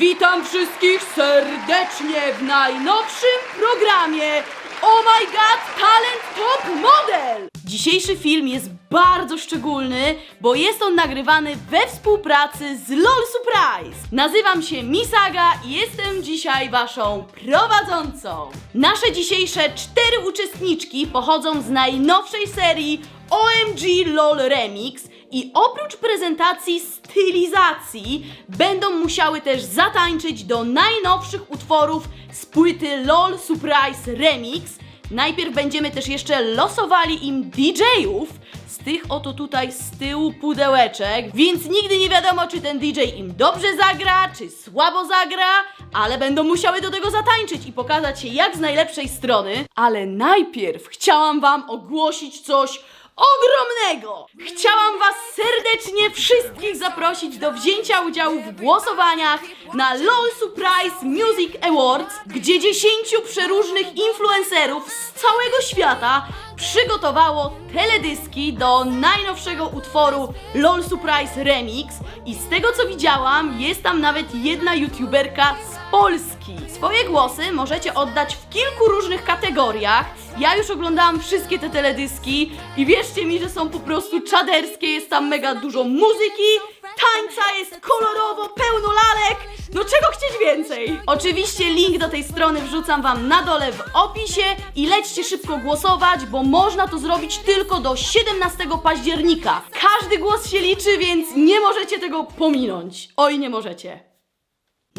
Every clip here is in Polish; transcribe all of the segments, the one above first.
Witam wszystkich serdecznie w najnowszym programie Oh My God Talent Top Model! Dzisiejszy film jest bardzo szczególny, bo jest on nagrywany we współpracy z LOL Surprise. Nazywam się Misaga i jestem dzisiaj waszą prowadzącą. Nasze dzisiejsze cztery uczestniczki pochodzą z najnowszej serii OMG LOL Remix i oprócz prezentacji stylizacji będą musiały też zatańczyć do najnowszych utworów z płyty LOL Surprise Remix. Najpierw będziemy też jeszcze losowali im DJ-ów z tych oto tutaj z tyłu pudełeczek, więc nigdy nie wiadomo, czy ten DJ im dobrze zagra, czy słabo zagra, ale będą musiały do tego zatańczyć i pokazać się jak z najlepszej strony. Ale najpierw chciałam Wam ogłosić coś ogromnego! Chciałam Was serdecznie wszystkich zaprosić do wzięcia udziału w głosowaniach na LOL Surprise Music Awards, gdzie 10 przeróżnych influencerów z całego świata przygotowało teledyski do najnowszego utworu LOL Surprise Remix i z tego co widziałam jest tam nawet jedna youtuberka z Polski. Swoje głosy możecie oddać w kilku różnych kategoriach. Ja już oglądałam wszystkie te teledyski i wierzcie mi, że są po prostu czaderskie, jest tam mega dużo muzyki, tańca, jest kolorowo, pełno lalek. No czego chcieć więcej? Oczywiście link do tej strony wrzucam wam na dole w opisie i lećcie szybko głosować, bo można to zrobić tylko do 17 października. Każdy głos się liczy, więc nie możecie tego pominąć. Oj, nie możecie.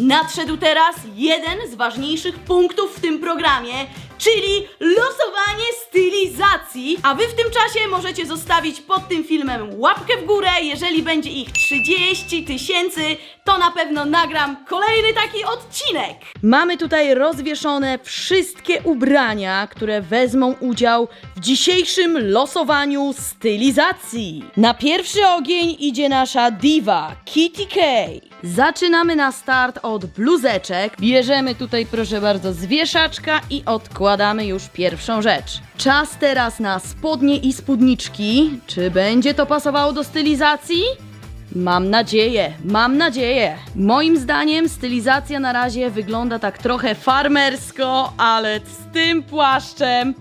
Nadszedł teraz jeden z ważniejszych punktów w tym programie, czyli losowanie stylizacji. A wy w tym czasie możecie zostawić pod tym filmem łapkę w górę. Jeżeli będzie ich 30 tysięcy, to na pewno nagram kolejny taki odcinek. Mamy tutaj rozwieszone wszystkie ubrania, które wezmą udział w dzisiejszym losowaniu stylizacji. Na pierwszy ogień idzie nasza diva Kitty K. Zaczynamy na start od bluzeczek. Bierzemy tutaj, proszę bardzo, zwieszaczka i odkładamy już pierwszą rzecz. Czas teraz na spodnie i spódniczki. Czy będzie to pasowało do stylizacji? Mam nadzieję, mam nadzieję. Moim zdaniem stylizacja na razie wygląda tak trochę farmersko, ale z tym płaszczem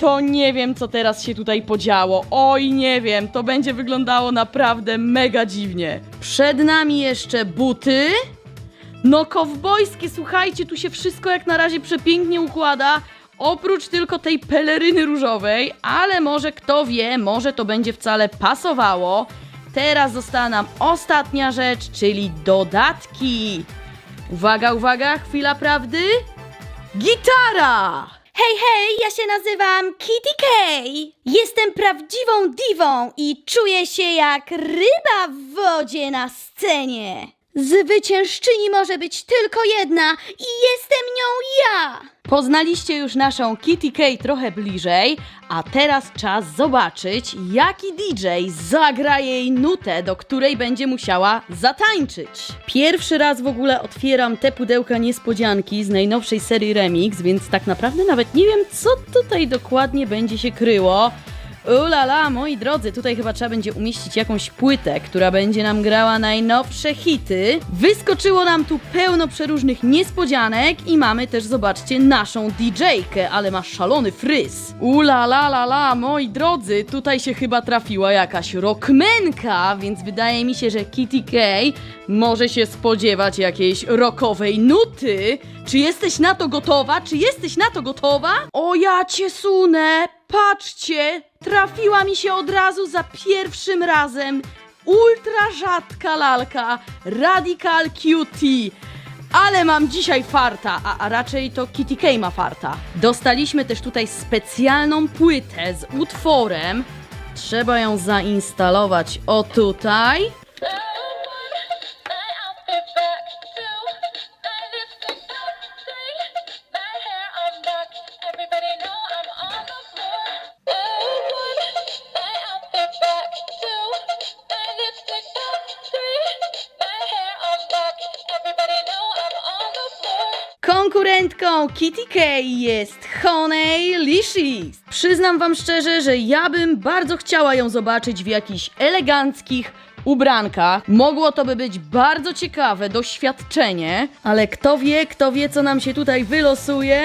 to nie wiem, co teraz się tutaj podziało. Oj, nie wiem, to będzie wyglądało naprawdę mega dziwnie. Przed nami jeszcze buty. No, kowbojskie, słuchajcie, tu się wszystko jak na razie przepięknie układa. Oprócz tylko tej peleryny różowej, ale może kto wie, może to będzie wcale pasowało. Teraz została nam ostatnia rzecz, czyli dodatki. Uwaga, uwaga, chwila prawdy. Gitara! Hej, hej, ja się nazywam Kitty K. Jestem prawdziwą diwą i czuję się jak ryba w wodzie na scenie. Zwyciężczyni może być tylko jedna i jestem nią ja. Poznaliście już naszą Kitty K trochę bliżej, a teraz czas zobaczyć, jaki DJ zagra jej nutę, do której będzie musiała zatańczyć. Pierwszy raz w ogóle otwieram te pudełka niespodzianki z najnowszej serii Remix, więc tak naprawdę nawet nie wiem, co tutaj dokładnie będzie się kryło. Ulala, moi drodzy, tutaj chyba trzeba będzie umieścić jakąś płytę, która będzie nam grała najnowsze hity. Wyskoczyło nam tu pełno przeróżnych niespodzianek i mamy też, zobaczcie, naszą DJ-kę, ale ma szalony fryz. Ulala, la, la, moi drodzy, tutaj się chyba trafiła jakaś rockmenka, więc wydaje mi się, że Kitty K może się spodziewać jakiejś rockowej nuty. Czy jesteś na to gotowa? Czy jesteś na to gotowa? O ja cię sunę! Patrzcie! Trafiła mi się od razu za pierwszym razem ultra rzadka lalka Radical QT. Ale mam dzisiaj farta, a, a raczej to Kitty K ma farta. Dostaliśmy też tutaj specjalną płytę z utworem. Trzeba ją zainstalować o tutaj. Konkurentką Kitty K jest Honey Licious. Przyznam wam szczerze, że ja bym bardzo chciała ją zobaczyć w jakichś eleganckich, ubrankach. Mogło to by być bardzo ciekawe doświadczenie, ale kto wie, kto wie, co nam się tutaj wylosuje.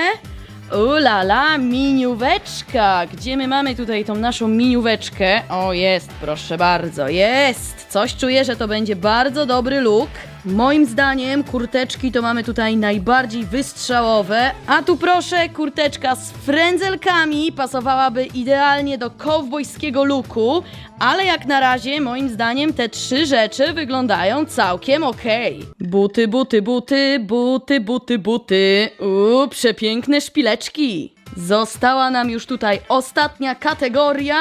Ulala, minióweczka! Gdzie my mamy tutaj tą naszą minióweczkę? O, jest, proszę bardzo, jest! Coś czuję, że to będzie bardzo dobry look. Moim zdaniem kurteczki to mamy tutaj najbardziej wystrzałowe, a tu proszę, kurteczka z frędzelkami pasowałaby idealnie do kowbojskiego looku, ale jak na razie moim zdaniem te trzy rzeczy wyglądają całkiem okej. Buty, buty, buty, buty, buty, buty. Uuu, przepiękne szpileczki. Została nam już tutaj ostatnia kategoria.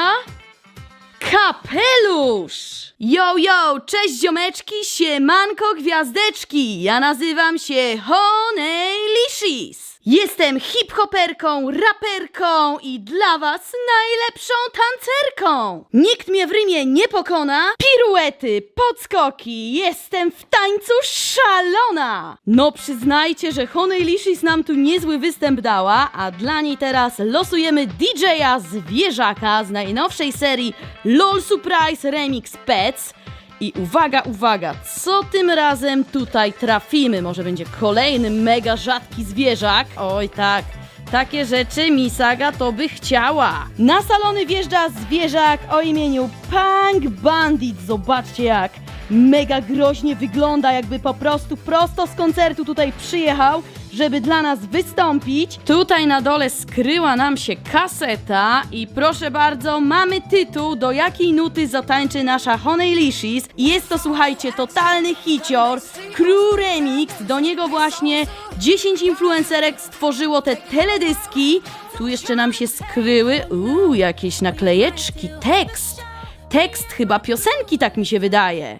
Kapelusz! Yo, yo, cześć ziomeczki, siemanko gwiazdeczki! Ja nazywam się Honey Licious. Jestem hip-hoperką, raperką i dla was najlepszą tancerką. Nikt mnie w rymie nie pokona. Piruety, podskoki, jestem w tańcu szalona. No przyznajcie, że Honey Licious nam tu niezły występ dała, a dla niej teraz losujemy DJ-a Zwierzaka z najnowszej serii LOL Surprise Remix Pets. I uwaga, uwaga, co tym razem tutaj trafimy? Może będzie kolejny mega rzadki zwierzak? Oj tak, takie rzeczy Misaga to by chciała. Na salony wjeżdża zwierzak o imieniu Punk Bandit. Zobaczcie jak mega groźnie wygląda, jakby po prostu prosto z koncertu tutaj przyjechał, żeby dla nas wystąpić. Tutaj na dole skryła nam się kaseta i proszę bardzo, mamy tytuł, do jakiej nuty zatańczy nasza Honey Licious. Jest to, słuchajcie, totalny hicior, Crew Remix, do niego właśnie 10 influencerek stworzyło te teledyski. Tu jeszcze nam się skryły, uuu, jakieś naklejeczki, tekst. Tekst chyba piosenki, tak mi się wydaje.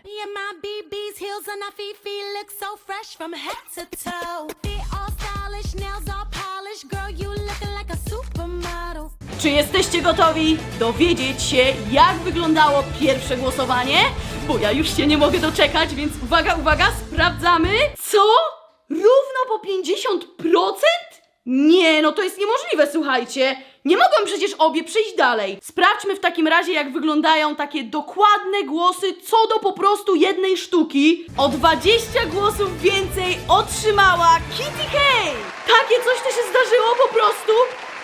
Heels and our feet, feet look so fresh from head to toe. Feet all stylish, nails all polished. Girl, you looking like a supermodel. Czy jesteście gotowi dowiedzieć się, jak wyglądało pierwsze głosowanie? Bo ja już się nie mogę doczekać, więc uwaga, uwaga, sprawdzamy. Co? Równo po 50%? Nie, no to jest niemożliwe, słuchajcie. Nie mogłem przecież obie przejść dalej. Sprawdźmy w takim razie, jak wyglądają takie dokładne głosy co do po prostu jednej sztuki. O 20 głosów więcej otrzymała Kitty Kay. Takie coś to się zdarzyło po prostu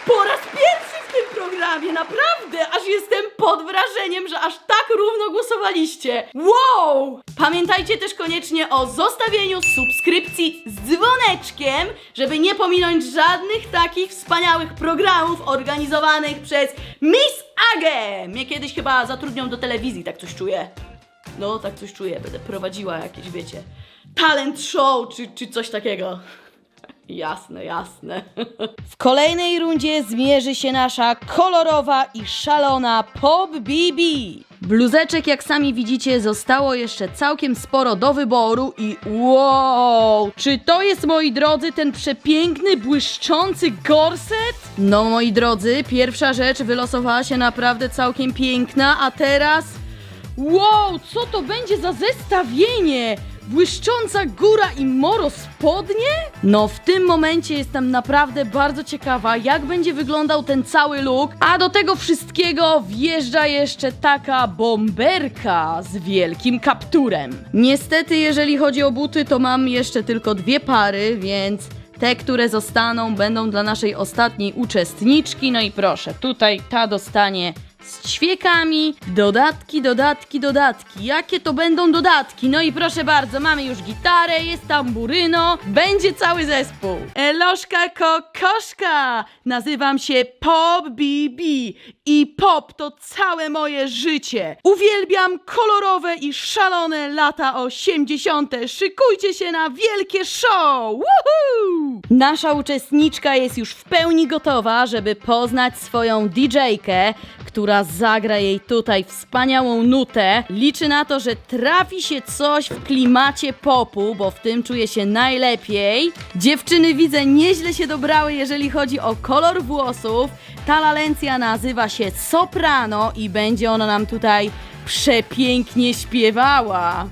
po raz pierwszy tym programie, naprawdę, aż jestem pod wrażeniem, że aż tak równo głosowaliście. Wow! Pamiętajcie też koniecznie o zostawieniu subskrypcji z dzwoneczkiem, żeby nie pominąć żadnych takich wspaniałych programów organizowanych przez Miss Agę. Mnie kiedyś chyba zatrudnią do telewizji, tak coś czuję. No, tak coś czuję, będę prowadziła jakieś, wiecie, talent show czy, czy coś takiego. Jasne, jasne. W kolejnej rundzie zmierzy się nasza kolorowa i szalona Pop BB. Bluzeczek, jak sami widzicie, zostało jeszcze całkiem sporo do wyboru i wow! Czy to jest, moi drodzy, ten przepiękny, błyszczący gorset? No, moi drodzy, pierwsza rzecz wylosowała się naprawdę całkiem piękna, a teraz... Wow, co to będzie za zestawienie? Błyszcząca góra i moro spodnie? No w tym momencie jestem naprawdę bardzo ciekawa, jak będzie wyglądał ten cały look, a do tego wszystkiego wjeżdża jeszcze taka bomberka z wielkim kapturem. Niestety, jeżeli chodzi o buty, to mam jeszcze tylko dwie pary, więc te, które zostaną, będą dla naszej ostatniej uczestniczki. No i proszę, tutaj ta dostanie z ćwiekami. Dodatki, dodatki, dodatki. Jakie to będą dodatki? No i proszę bardzo, mamy już gitarę, jest tamburyno, będzie cały zespół. Eloszka kokoszka! Nazywam się Pop BB i pop to całe moje życie. Uwielbiam kolorowe i szalone lata 80. Szykujcie się na wielkie show! Woohoo! Nasza uczestniczka jest już w pełni gotowa, żeby poznać swoją DJ-kę, która zagra jej tutaj wspaniałą nutę. Liczy na to, że trafi się coś w klimacie popu, bo w tym czuje się najlepiej. Dziewczyny widzę nieźle się dobrały, jeżeli chodzi o kolor włosów. Ta lalencja nazywa się Soprano i będzie ona nam tutaj przepięknie śpiewała.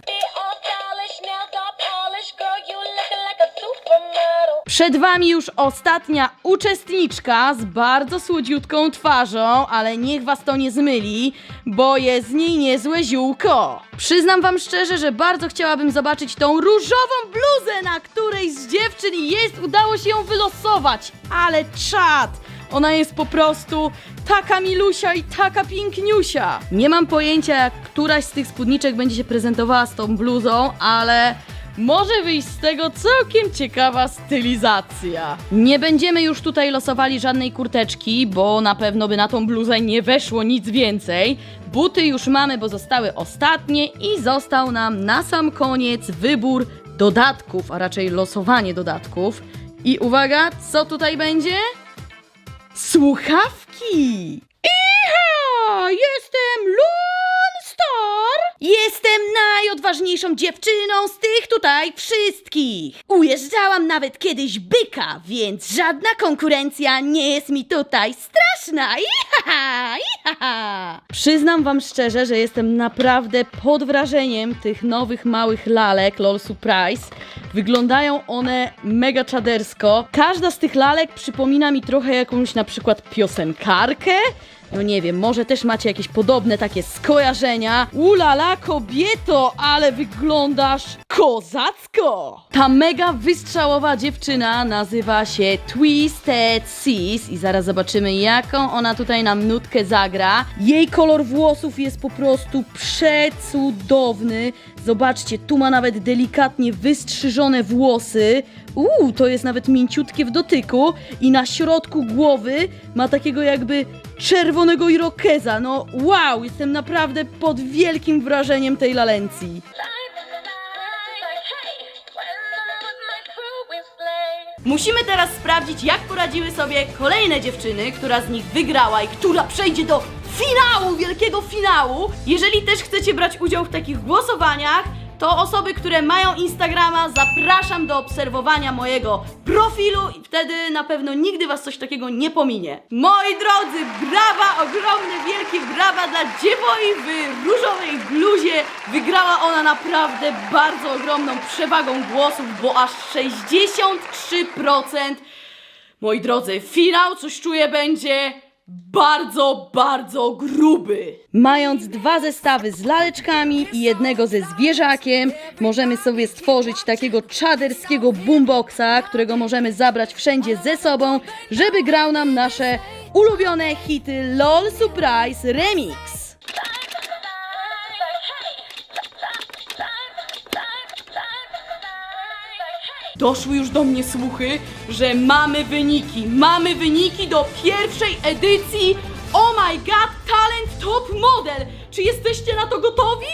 Przed wami już ostatnia uczestniczka z bardzo słodziutką twarzą, ale niech was to nie zmyli, bo jest z niej niezłe ziółko. Przyznam wam szczerze, że bardzo chciałabym zobaczyć tą różową bluzę, na której z dziewczyn jest, udało się ją wylosować, ale czad! Ona jest po prostu taka milusia i taka piękniusia. Nie mam pojęcia, jak któraś z tych spódniczek będzie się prezentowała z tą bluzą, ale może wyjść z tego całkiem ciekawa stylizacja. Nie będziemy już tutaj losowali żadnej kurteczki, bo na pewno by na tą bluzę nie weszło nic więcej. Buty już mamy, bo zostały ostatnie i został nam na sam koniec wybór dodatków, a raczej losowanie dodatków. I uwaga, co tutaj będzie? Słuchawki! Iha! Jestem Loonstar! Jestem najodważniejszą dziewczyną z tych tutaj wszystkich! Ujeżdżałam nawet kiedyś byka, więc żadna konkurencja nie jest mi tutaj straszna! Iha! Iha! Przyznam wam szczerze, że jestem naprawdę pod wrażeniem tych nowych małych lalek LOL Surprise. Wyglądają one mega czadersko. Każda z tych lalek przypomina mi trochę jakąś na przykład piosenkarkę. No nie wiem, może też macie jakieś podobne takie skojarzenia. Ulala, kobieto, ale wyglądasz kozacko! Ta mega wystrzałowa dziewczyna nazywa się Twisted Seas i zaraz zobaczymy, jaką ona tutaj nam nutkę zagra. Jej kolor włosów jest po prostu przecudowny. Zobaczcie, tu ma nawet delikatnie wystrzyżone włosy. Uuu, to jest nawet mięciutkie w dotyku. I na środku głowy ma takiego jakby czerwonego irokeza. No wow, jestem naprawdę pod wielkim wrażeniem tej lalencji. Musimy teraz sprawdzić, jak poradziły sobie kolejne dziewczyny, która z nich wygrała i która przejdzie do finału, wielkiego finału. Jeżeli też chcecie brać udział w takich głosowaniach, to osoby, które mają Instagrama, zapraszam do obserwowania mojego profilu i wtedy na pewno nigdy was coś takiego nie pominie. Moi drodzy, brawa, ogromne, wielkie brawa dla dziewoi w różowej bluzie. Wygrała ona naprawdę bardzo ogromną przewagą głosów, bo aż 63%. Moi drodzy, finał, coś czuję, będzie bardzo, bardzo gruby. Mając dwa zestawy z laleczkami i jednego ze zwierzakiem, możemy sobie stworzyć takiego czaderskiego boomboxa, którego możemy zabrać wszędzie ze sobą, żeby grał nam nasze ulubione hity LOL Surprise Remix. Doszły już do mnie słuchy, że mamy wyniki. Mamy wyniki do pierwszej edycji Oh My God Talent Top Model. Czy jesteście na to gotowi?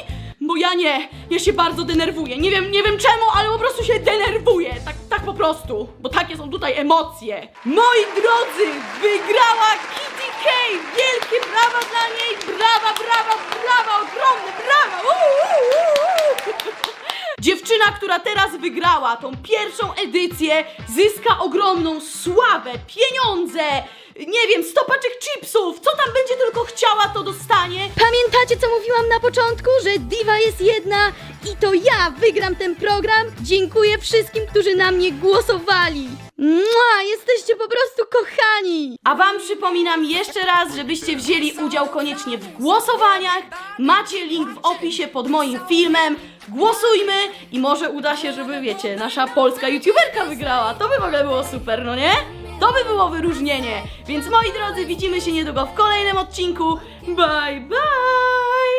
Bo ja nie, ja się bardzo denerwuję. Nie wiem, nie wiem czemu, ale po prostu się denerwuję. Tak, tak po prostu, bo takie są tutaj emocje. Moi drodzy, wygrała Kitty K. Wielkie brawa dla niej. Brawa, brawa, brawa, ogromne brawa. Uuu, uuu, uuu. Dziewczyna, która teraz wygrała tą pierwszą edycję, zyska ogromną sławę, pieniądze, nie wiem, stopaczek chipsów, co tam będzie tylko chciała, to dostanie. Pamiętacie, co mówiłam na początku, że Diva jest jedna i to ja wygram ten program? Dziękuję wszystkim, którzy na mnie głosowali. Mua, jesteście po prostu kochani. A Wam przypominam jeszcze raz, żebyście wzięli udział koniecznie w głosowaniach. Macie link w opisie pod moim filmem. Głosujmy i może uda się, żeby wiecie, nasza polska youtuberka wygrała. To by w ogóle było super, no nie? To by było wyróżnienie. Więc moi drodzy, widzimy się niedługo w kolejnym odcinku. Bye bye!